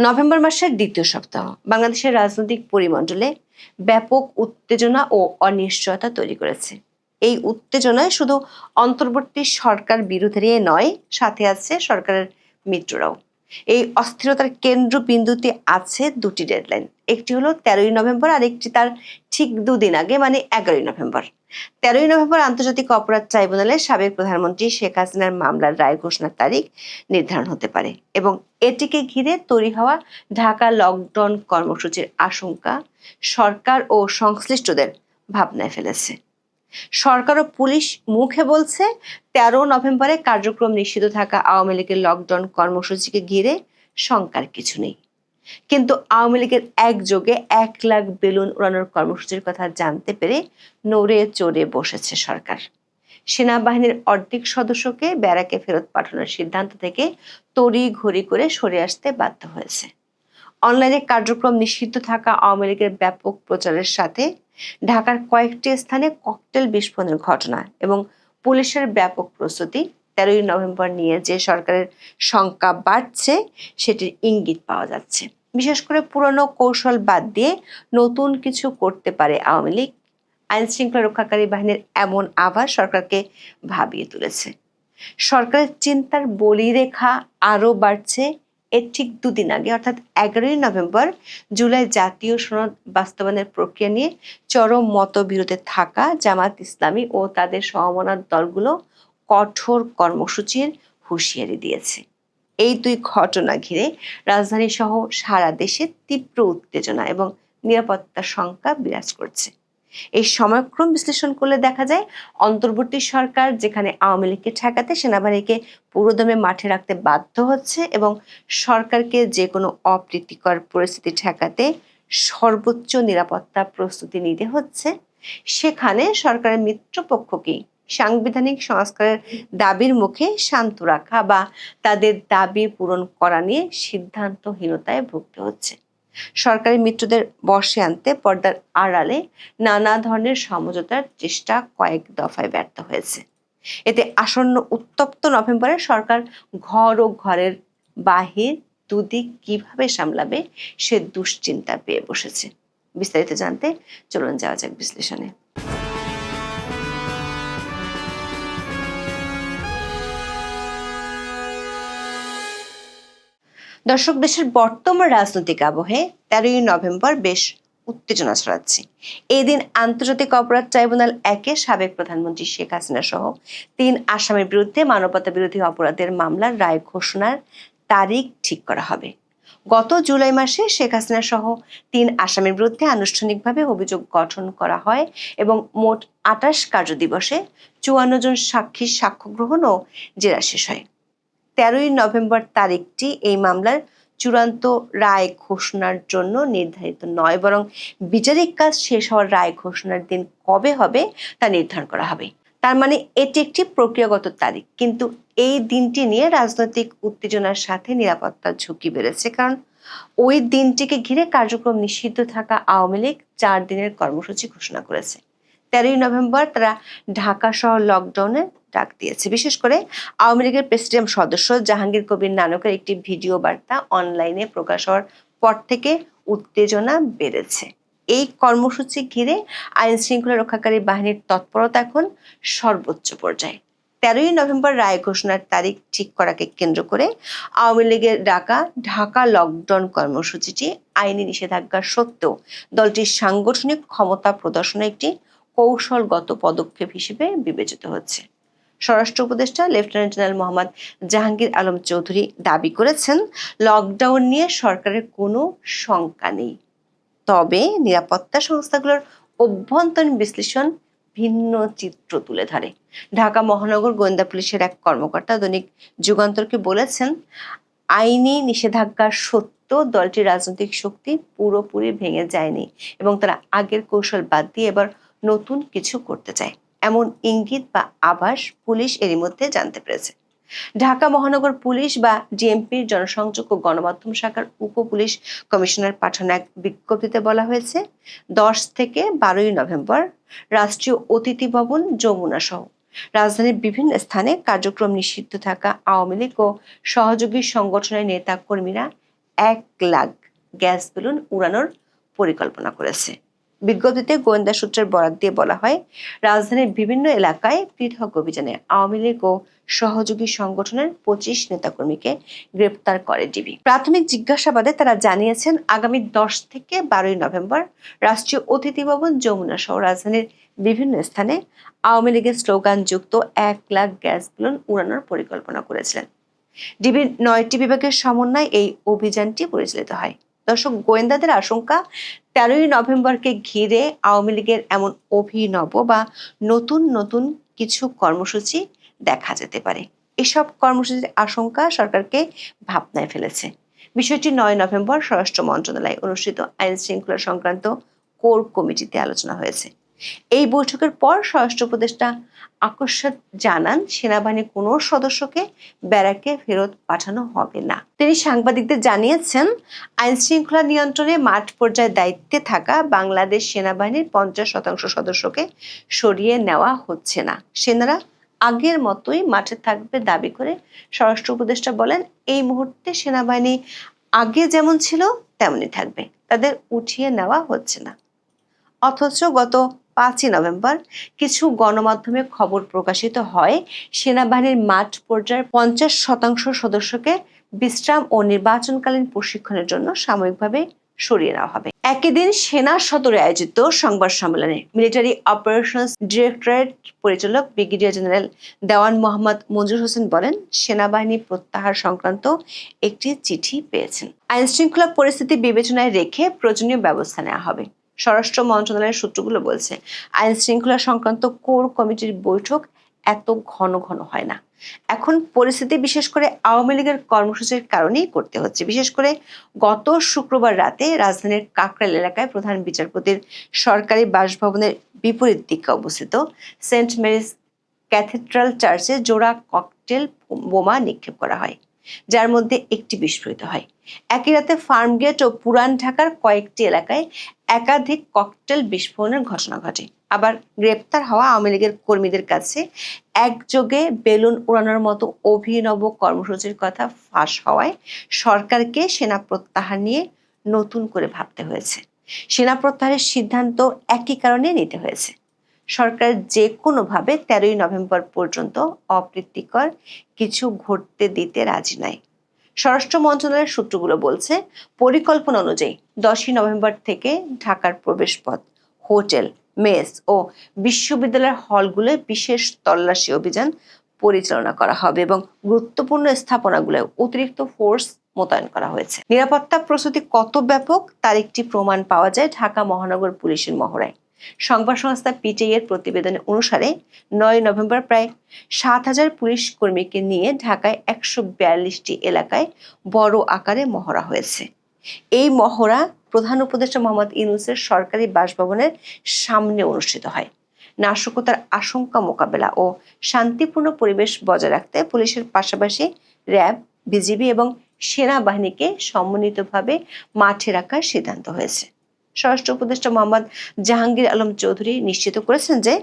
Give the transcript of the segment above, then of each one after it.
November মাসের দ্বিতীয় সপ্তাহ, বাংলাদেশের রাজনৈতিক পরিমণ্ডলে ব্যাপক উত্তেজনা ও অনিশ্চয়তা তৈরি করেছে। এই উত্তেজনায় শুধু অন্তর্বর্তী সরকার বিরোধীরা নয়, সাথে আছে সরকারের মিত্ররাও। এই অস্থিরতার কেন্দ্রবিন্দুতে আছে দুটি ডেডলাইন একটি হলো তেরোই নভেম্বর আর একটি তার ঠিক দুদিন আগে মানে এগারোই নভেম্বর। তেরোই নভেম্বর আন্তর্জাতিক অপরাধ ট্রাইব্যুনালে সাবেক প্রধানমন্ত্রী শেখ হাসিনার মামলার রায় ঘোষণার তারিখ নির্ধারণ হতে পারে এবং এটিকে ঘিরে তৈরি হওয়া ঢাকা লকডাউন কর্মসূচির আশঙ্কা সরকার ও সংশ্লিষ্টদের ভাবনায় ফেলেছে। সরকার ও পুলিশ মুখে বলছে, তেরো নভেম্বরে কার্যক্রম নিষিদ্ধ থাকা আওয়ামী লীগের লকডাউন কর্মসূচিকে ঘিরে শঙ্কার কিছু নেই। কিন্তু আওয়ামী লীগের একযোগে এক লাখ বেলুন উড়ানোর কর্মসূচির কথা জানতে পেরে নড়ে চড়ে বসেছে সরকার। সেনাবাহিনীর অর্ধেক সদস্যকে ব্যারাকে ফেরত পাঠানোর সিদ্ধান্ত থেকে তড়ি ঘড়ি করে সরে আসতে বাধ্য হয়েছে। অনলাইনে কার্যক্রম নিষিদ্ধ থাকা আওয়ামী লীগের ব্যাপক প্রচারের সাথে ঢাকার কয়েকটি স্থানে ককটেল বিস্ফোরণের ঘটনা এবং পুলিশের ব্যাপক প্রস্তুতি। তেরোই নভেম্বর নিয়ে যে সরকারের শঙ্কা বাড়ছে, সেটির ইঙ্গিত পাওয়া যাচ্ছে। বিশেষ করে পুরনো কৌশল বাদ দিয়ে নতুন কিছু করতে পারে আওয়ামী লীগ। আইন শৃঙ্খলা রক্ষাকারী বাহিনীর এমন আভাস সরকারকে ভাবিয়ে তুলেছে। সরকারের চিন্তার বলিরেখা আরও বাড়ছে। এর ঠিক দুদিন আগে, অর্থাৎ এগারোই নভেম্বর, জুলাই জাতীয় সনদ বাস্তবায়নের প্রক্রিয়া নিয়ে চরম মতবিরোধে থাকা জামাত ইসলামী ও তাদের সমমনার দলগুলো কঠোর কর্মসূচির হুঁশিয়ারি দিয়েছে। এই দুই ঘটনা ঘিরে রাজধানী সহ সারা দেশে তীব্র উত্তেজনা এবং নিরাপত্তার শঙ্কা বিরাজ করছে। এই সময়ক্রম বিশ্লেষণ করলে দেখা যায় অন্তর্বর্তী সরকার যেখানে আওয়ামী লীগকে ঠেকাতে সেনাবাহিনীকে পুরোদমে মাঠে রাখতে বাধ্য হচ্ছে এবং সরকারকে যে কোনো অপ্রীতিকর পরিস্থিতি ঠেকাতে সর্বোচ্চ নিরাপত্তা প্রস্তুতি নিতে হচ্ছে। সেখানে সরকারের মিত্রপক্ষকেই সাংবিধানিক সংস্কারের দাবির মুখে শান্ত রাখা বা তাদের দাবি পূরণ করা নিয়ে সিদ্ধান্তহীনতায় ভুগতে হচ্ছে। সরকারি মিত্রদের বসে আনতে পর্দার আড়ালে নানা ধরনের সমঝোতার চেষ্টা কয়েক দফায় ব্যর্থ হয়েছে। এতে আসন্ন উত্তপ্ত নভেম্বরে সরকার ঘর ও ঘরের বাহির দুদিক কীভাবে সামলাবে সে দুশ্চিন্তা পেয়ে বসেছে। বিস্তারিত জানতে চলুন যাওয়া যাক বিশ্লেষণে। দর্শক, দেশের বর্তমান রাজনৈতিক আবহে তেরোই নভেম্বর বেশ উত্তেজনা ছড়াচ্ছে। এই দিন আন্তর্জাতিক অপরাধ ট্রাইব্যুনাল একে সাবেক প্রধানমন্ত্রী শেখ হাসিনা সহ তিন আসামের বিরুদ্ধে মানবতা বিরোধী অপরাধের মামলার রায় ঘোষণার তারিখ ঠিক করা হবে। গত জুলাই মাসে শেখ হাসিনা সহ তিন আসামের বিরুদ্ধে আনুষ্ঠানিকভাবে অভিযোগ গঠন করা হয় এবং মোট আটাশ কার্য দিবসে চুয়ান্ন জন সাক্ষীর সাক্ষ্য গ্রহণ ও জেরা শেষ হয়। তেরোই নভেম্বর তারিখটি এই মামলার চূড়ান্ত রায় ঘোষণার জন্য নির্ধারিত নয়, বরং বিচারিক কাজ শেষ হওয়ার রায় ঘোষণার দিন কবে হবে তা নির্ধারণ করা হবে। তার মানে এটি একটি প্রক্রিয়াগত তারিখ, কিন্তু এই দিনটি নিয়ে রাজনৈতিক উত্তেজনার সাথে নিরাপত্তার ঝুঁকি বেড়েছে, কারণ ওই দিনটিকে ঘিরে কার্যক্রম নিষিদ্ধ থাকা আওয়ামী লীগ চার দিনের কর্মসূচি ঘোষণা করেছে। তেরোই নভেম্বর তারা ঢাকা সহ লকডাউনে ডাক দিয়েছে। বিশেষ করে আওয়ামী লীগের প্রেসিডিয়াম সদস্য জাহাঙ্গীর কবির নানকের একটি ভিডিও বার্তা অনলাইনে প্রকাশ হওয়ার পর থেকে উত্তেজনা বেড়েছে। এই কর্মসূচি ঘিরে আইন শৃঙ্খলা রক্ষাকারী বাহিনীর তৎপরতা এখন সর্বোচ্চ পর্যায়ে। তেরোই নভেম্বর রায় ঘোষণার তারিখ ঠিক করাকে কেন্দ্র করে আওয়ামী লীগের ডাকা ঢাকা লকডাউন কর্মসূচিটি আইনি নিষেধাজ্ঞা সত্ত্বেও দলটির সাংগঠনিক ক্ষমতা প্রদর্শনের একটি কৌশলগত পদক্ষেপ হিসেবে বিবেচিত হচ্ছে। স্বরাষ্ট্র উপদেষ্টা লেফটেন্যান্ট জেনারেল মোহাম্মদ জাহাঙ্গীর আলম চৌধুরী দাবি করেছেন লকডাউন নিয়ে সরকারের কোনো শঙ্কা নেই। তবে নিরাপত্তা সংস্থাগুলোর অভ্যন্তরীণ বিশ্লেষণ ভিন্ন চিত্র তুলে ধরে। ঢাকা মহানগর গোয়েন্দা পুলিশের এক কর্মকর্তা দৈনিক যুগান্তরকে বলেছেন, আইনি নিষেধাজ্ঞা সত্য দলটির রাজনৈতিক শক্তি পুরোপুরি ভেঙে যায়নি এবং তারা আগের কৌশল বাদ দিয়ে এবার নতুন কিছু করতে চায়। এমন ইঙ্গিত বা আভাস পুলিশ এরই মধ্যে জানতে পেরেছে। ঢাকা মহানগর পুলিশ বা ডিএমপির জনসংযোগ ও গণমাধ্যম শাখার উপ পুলিশ কমিশনার পাঠানো এক বিজ্ঞপ্তিতে বলা হয়েছে, দশ থেকে বারোই নভেম্বর রাষ্ট্রীয় অতিথি ভবন যমুনা সহ রাজধানীর বিভিন্ন স্থানে কার্যক্রম নিষিদ্ধ থাকা আওয়ামী লীগ ও সহযোগী সংগঠনের নেতা কর্মীরা এক লাখ গ্যাস বেলুন উড়ানোর পরিকল্পনা করেছে। বিজ্ঞপ্তিতে গোয়েন্দা সূত্রের বরাত দিয়ে বলা হয়, রাজধানীর বিভিন্ন এলাকায় পৃথক অভিযানে আওয়ামী লীগ ও সহযোগী সংগঠনের পঁচিশ নেতাকর্মীকে গ্রেপ্তার করে ডিবি। প্রাথমিক জিজ্ঞাসাবাদে তারা জানিয়েছেন, আগামী দশ থেকে বারোই নভেম্বর রাষ্ট্রীয় অতিথি ভবন যমুনা সহ রাজধানীর বিভিন্ন স্থানে আওয়ামী লীগের স্লোগান যুক্ত এক লাখ গ্যাস বেলুন উড়ানোর পরিকল্পনা করেছিলেন। ডিবির নয়টি বিভাগের সমন্বয়ে এই অভিযানটি পরিচালিত হয়। দর্শক, গোয়েন্দাদের আশঙ্কা, তেরোই নভেম্বরকে ঘিরে আওয়ামী লীগের এমন অভিনব বা নতুন নতুন কিছু কর্মসূচি দেখা যেতে পারে। এসব কর্মসূচির আশঙ্কা সরকারকে ভাবনায় ফেলেছে। বিষয়টি নয় নভেম্বর স্বরাষ্ট্র মন্ত্রণালয়ে অনুষ্ঠিত আইন শৃঙ্খলা সংক্রান্ত কোর কমিটিতে আলোচনা হয়েছে। এই বৈঠকের পর স্বরাষ্ট্র উপদেষ্টা আকস্মাত জানান সেনাবাহিনীর কোনো সদস্যকে ব্যারাকে ফেরত পাঠানো হবে না। তিনি সাংবাদিকদের জানিয়েছেন আইন শৃঙ্খলা নিয়ন্ত্রণে মাঠ পর্যায়ে দায়িত্বে থাকা বাংলাদেশ সেনাবাহিনীর পঞ্চাশ শতাংশ সদস্যকে সরিয়ে নেওয়া হচ্ছে না। সেনারা আগের মতোই মাঠে থাকবে দাবি করে স্বরাষ্ট্র উপদেষ্টা বলেন, এই মুহূর্তে সেনাবাহিনী আগে যেমন ছিল, তেমনই থাকবে। তাদের উঠিয়ে নেওয়া হচ্ছে না। অথচ গত পাঁচই নভেম্বর কিছু গণমাধ্যমে খবর প্রকাশিত হয়, সেনাবাহিনীর মাঠ পর্যায়ের পঞ্চাশ শতাংশ সদস্যকে বিশ্রাম ও নির্বাচনকালীন প্রশিক্ষণের জন্য সাময়িকভাবে সরিয়ে নেওয়া হবে। একই দিন সেনা সদরে আয়োজিত সংবাদ সম্মেলনে মিলিটারি অপারেশনস ডিরেক্টরেট পরিচালক ব্রিগেডিয়ার জেনারেল দেওয়ান মোহাম্মদ মঞ্জুর হোসেন বলেন, সেনাবাহিনী প্রত্যাহার সংক্রান্ত একটি চিঠি পেয়েছেন। আইন শৃঙ্খলা পরিস্থিতি বিবেচনায় রেখে প্রয়োজনীয় ব্যবস্থা নেওয়া হবে। স্বরাষ্ট্র মন্ত্রণালয়ের সূত্রগুলো বলছে, আইন শৃঙ্খলা সংক্রান্ত কোর কমিটির বৈঠক এত ঘন ঘন হয় না। এখন পরিস্থিতি বিশেষ করে আওয়ামী লীগের কর্মসূচির কারণেই করতে হচ্ছে। বিশেষ করে গত শুক্রবার রাতে রাজধানীর কাকরাইল এলাকায় প্রধান বিচারপতির সরকারি বাসভবনের বিপরীত দিকে অবস্থিত সেন্ট মেরিস ক্যাথেড্রাল চার্চে জোড়া ককটেল বোমা নিক্ষেপ করা হয়। যার মধ্যে একটি বিস্ফোরিত হয়। একই রাতে ফার্মগেট ও পুরান ঢাকার কয়েকটি এলাকায় একাধিক ককটেল বিস্ফোরণের ঘটনা ঘটে। আবার গ্রেপ্তার হওয়া আওয়ামী লীগের কর্মীদের কাছে একযোগে বেলুন উড়ানোর মতো অভিনব কর্মসূচির কথা ফাঁস হওয়ায় সরকারকে সেনা প্রত্যাহার নিয়ে নতুন করে ভাবতে হয়েছে। সেনা প্রত্যাহারের সিদ্ধান্ত একই কারণে নিতে হয়েছে। সরকার যে কোনোভাবে তেরোই নভেম্বর পর্যন্ত অপ্রীতিকর কিছু ঘটতে দিতে রাজি নয়। স্বরাষ্ট্র মন্ত্রণালয়ের সূত্রগুলো বলছে, পরিকল্পনা অনুযায়ী দশই নভেম্বর থেকে ঢাকার প্রবেশপথ, হোটেল, মেস ও বিশ্ববিদ্যালয়ের হলগুলোয় বিশেষ তল্লাশি অভিযান পরিচালনা করা হবে এবং গুরুত্বপূর্ণ স্থাপনাগুলোয় অতিরিক্ত ফোর্স মোতায়েন করা হয়েছে। নিরাপত্তা প্রস্তুতি কত ব্যাপক তার একটি প্রমাণ পাওয়া যায় ঢাকা মহানগর পুলিশের মহড়ায়। সংবাদ সংস্থা পিটিআই এর প্রতিবেদন অনুসারে নয় নভেম্বর প্রায় সাত হাজার পুলিশ কর্মীকে নিয়ে ঢাকায় একশো বিয়াল্লিশটি এলাকায় বড় আকারে মহড়া হয়েছে। এই মহড়া প্রধান উপদেষ্টা মোহাম্মদ ইউনুসের সরকারি বাসভবনের সামনে অনুষ্ঠিত হয়। নাশকতার আশঙ্কা মোকাবেলা ও শান্তিপূর্ণ পরিবেশ বজায় রাখতে পুলিশের পাশাপাশি র্যাব, বিজিবি এবং সেনাবাহিনীকে সমন্বিতভাবে মাঠে রাখার সিদ্ধান্ত হয়েছে। স্বরাষ্ট্র উপদেষ্টা মোহাম্মদ জাহাঙ্গীর আলম চৌধুরী নিশ্চিত করেছেন যে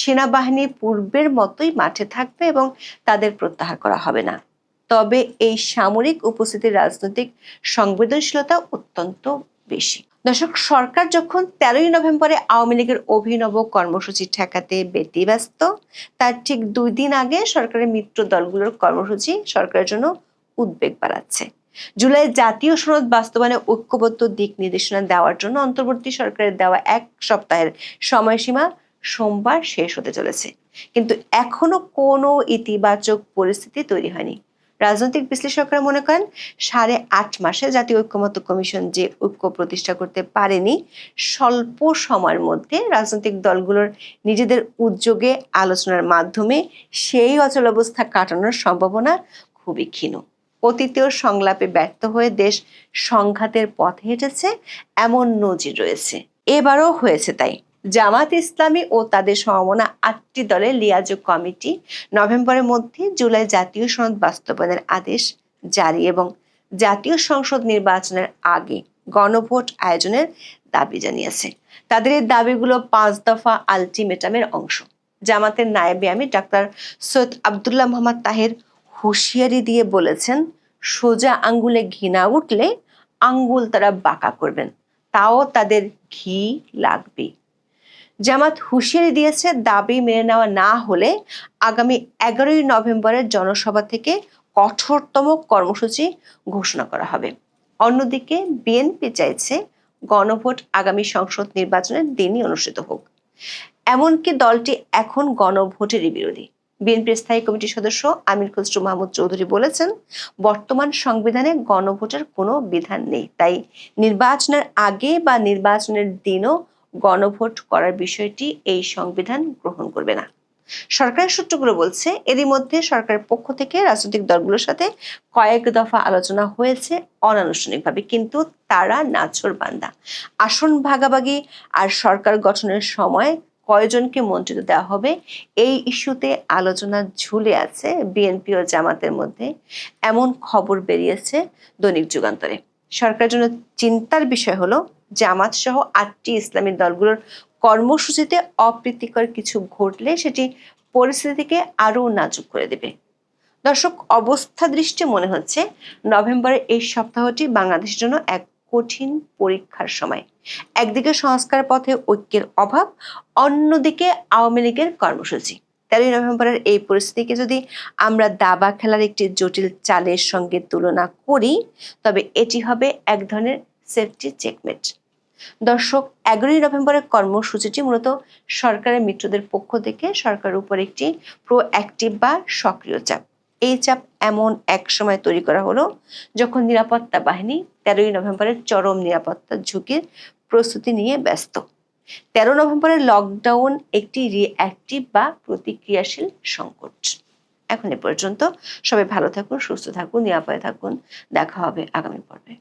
সেনাবাহিনী পূর্বের মতোই মাঠে থাকবে এবং তাদের প্রত্যাহার করা হবে না। তবে এই সামরিক উপস্থিতির রাজনৈতিক সংবেদনশীলতা অত্যন্ত বেশি। দর্শক, সরকার যখন তেরোই নভেম্বরে আওয়ামী লীগের অভিনব কর্মসূচি ঠেকাতে ব্যতিব্যস্ত, তার ঠিক দুই দিন আগে সরকারের মিত্র দলগুলোর কর্মসূচি সরকারের জন্য উদ্বেগ বাড়াচ্ছে। জুলাই জাতীয় সনদ বাস্তবায়নে ঐক্যবদ্ধ দিক নির্দেশনা দেওয়ার জন্য অন্তর্বর্তী সরকারের দেওয়া এক সপ্তাহের সময়সীমা সোমবার শেষ হতে চলেছে। কিন্তু এখনও কোনো ইতিবাচক পরিস্থিতি তৈরি হয়নি। রাজনৈতিক বিশ্লেষকরা মনে করেন সাড়ে আট মাসে জাতীয় ঐক্যমত্য কমিশন যে ঐক্য প্রতিষ্ঠা করতে পারেনি, স্বল্প সময়ের মধ্যে রাজনৈতিক দলগুলোর নিজেদের উদ্যোগে আলোচনার মাধ্যমে সেই অচল অবস্থা কাটানোর সম্ভাবনা খুবই ক্ষীণ। অতীতীয় সংলাপে ব্যর্থ হয়ে দেশ সংঘাতের পথে হেঁটেছে, এমন নজির রয়েছে। এবারও হয়েছে তাই। জামাত ইসলামী ও তাদের সমমনা আটটি দলের লিয়াজো কমিটি নভেম্বরের মধ্যে জুলাই জাতীয় সনদ বাস্তবায়নের আদেশ জারি এবং জাতীয় সংসদ নির্বাচনের আগে গণভোট আয়োজনের দাবি জানিয়েছে। তাদের এই দাবিগুলো পাঁচ দফা আলটিমেটামের অংশ। জামাতের নায়েবে আমি ডাক্তার সৈয়দ আবদুল্লাহ মোহাম্মদ তাহের হুঁশিয়ারি দিয়ে বলেছেন, সোজা আঙ্গুলে ঘৃণা উঠলে আঙ্গুল তারা বাঁকা করবেন, তাও তাদের ঘি লাগবে। জামাত হুঁশিয়ারি দিয়েছে, দাবি মেনে নেওয়া না হলে আগামী এগারোই নভেম্বরের জনসভা থেকে কঠোরতম কর্মসূচি ঘোষণা করা হবে। অন্যদিকে, বিএনপি চাইছে গণভোট আগামী সংসদ নির্বাচনের দিনই অনুষ্ঠিত হোক। এমনকি দলটি এখন গণভোটেরই বিরোধী। বিএনপির স্থায়ী কমিটির সদস্য আমির খসরু মাহমুদ চৌধুরী বলেছেন, বর্তমান সংবিধানে গণভোটের কোনো বিধান নেই। তাই নির্বাচনের আগে বা নির্বাচনের দিনও গণভোট করার বিষয়টি এই সংবিধান গ্রহণ করবে না। সরকারের সূত্রগুলো বলছে, এরই মধ্যে সরকারের পক্ষ থেকে রাজনৈতিক দলগুলোর সাথে কয়েক দফা আলোচনা হয়েছে অনানুষ্ঠানিকভাবে, কিন্তু তারা নাছর বান্দা। আসন ভাগাভাগি আর সরকার গঠনের সময় কয়জনকে মন্ত্রিত্ব দেওয়া হবে? এই ইস্যুতে আলোচনা ঝুলে আছে বিএনপি ও জামাতের মধ্যে। এমন খবর বেরিয়েছে দৈনিক যুগান্তরে। সরকারের জন্য চিন্তার বিষয় হলো, জামাত সহ আটটি ইসলামী দলগুলোর কর্মসূচিতে অপ্রীতিকর কিছু ঘটলে সেটি পরিস্থিতিকে আরও নাজুক করে দেবে। দর্শক, অবস্থা দৃষ্টি মনে হচ্ছে, নভেম্বরের এই সপ্তাহটি বাংলাদেশের জন্য এক কঠিন পরীক্ষার সময়। একদিকে সংস্কার পথে ঐক্যের অভাব, অন্যদিকে আওয়ামী লীগের কর্মসূচি। তেরোই নভেম্বরের এই পরিস্থিতিকে যদি আমরা দাবা খেলার একটি জটিল চালের সঙ্গে তুলনা করি, তবে এটি হবে এক ধরনের সেফটি চেকমেট দর্শক, এগারোই নভেম্বরের কর্মসূচিটি মূলত সরকারের মিত্রদের পক্ষ থেকে সরকারের উপর একটি প্রো অ্যাক্টিভ বা সক্রিয় চাপ। এই চাপ এমন এক সময় তৈরি করা হলো যখন নিরাপত্তা বাহিনী তেরোই নভেম্বরের চরম নিরাপত্তা ঝুঁকির প্রস্তুতি নিয়ে ব্যস্ত। তেরো নভেম্বরের লকডাউন একটি রিঅ্যাক্টিভ বা প্রতিক্রিয়াশীল সংকট। এখন এ পর্যন্ত সবাই ভালো থাকুন, সুস্থ থাকুন, নিরাপদে থাকুন। দেখা হবে আগামী পর্বে।